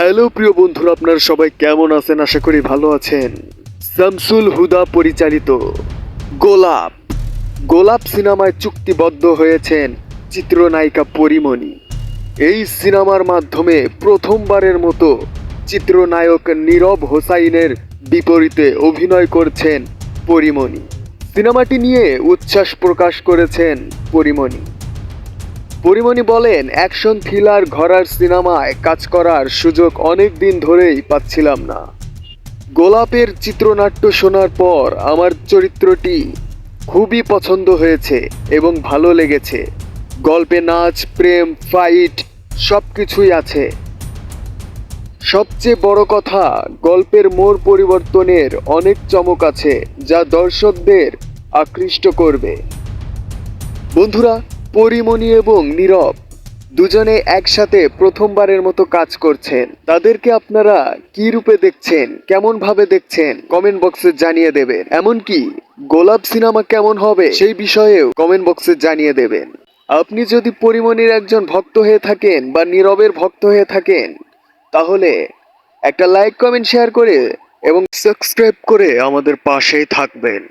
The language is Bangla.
হ্যালো প্রিয় বন্ধুরা, আপনারা সবাই কেমন আছেন? আশা করি ভালো আছেন। শামসুল হুদা পরিচালিত গোলাপ। গোলাপ সিনেমায় চুক্তিবদ্ধ হয়েছেন চিত্রনায়িকা পরিমণি। এই সিনেমার মাধ্যমে প্রথমবারের মতো চিত্রনায়ক নীরব হোসাইনের বিপরীতে অভিনয় করছেন পরিমণি। সিনেমাটি নিয়ে উচ্ছ্বাস প্রকাশ করেছেন পরিমণি। পরিমণি বলেন, অ্যাকশন থ্রিলার ঘরার সিনেমায় কাজ করার সুযোগ অনেক দিন ধরেই পাচ্ছিলাম না। গোলাপের চিত্রনাট্য শোনার পর আমার চরিত্রটি খুবই পছন্দ হয়েছে এবং ভালো লেগেছে। গল্পে নাচ, প্রেম ফাইট সব কিছুই আছে। সবচেয়ে বড় কথা, গল্পের মোড় পরিবর্তনের অনেক চমক আছে যা দর্শকদের আকৃষ্ট করবে। বন্ধুরা পরিমণি এবং নীরব দুজনে একসাথে প্রথমবারের মতো কাজ করছেন। তাদেরকে আপনারা কি রূপে দেখছেন? কেমন ভাবে দেখছেন? কমেন্ট বক্সে জানিয়ে দেবেন। এমনকি গোলাপ সিনেমা কেমন হবে সেই বিষয়েও কমেন্ট বক্সে জানিয়ে দেবেন। আপনি যদি পরিমণির একজন ভক্ত হয়ে থাকেন বা নীরবের ভক্ত হয়ে থাকেন, তাহলে একটা লাইক, কমেন্ট, শেয়ার করে এবং সাবস্ক্রাইব করে আমাদের পাশেই থাকবেন।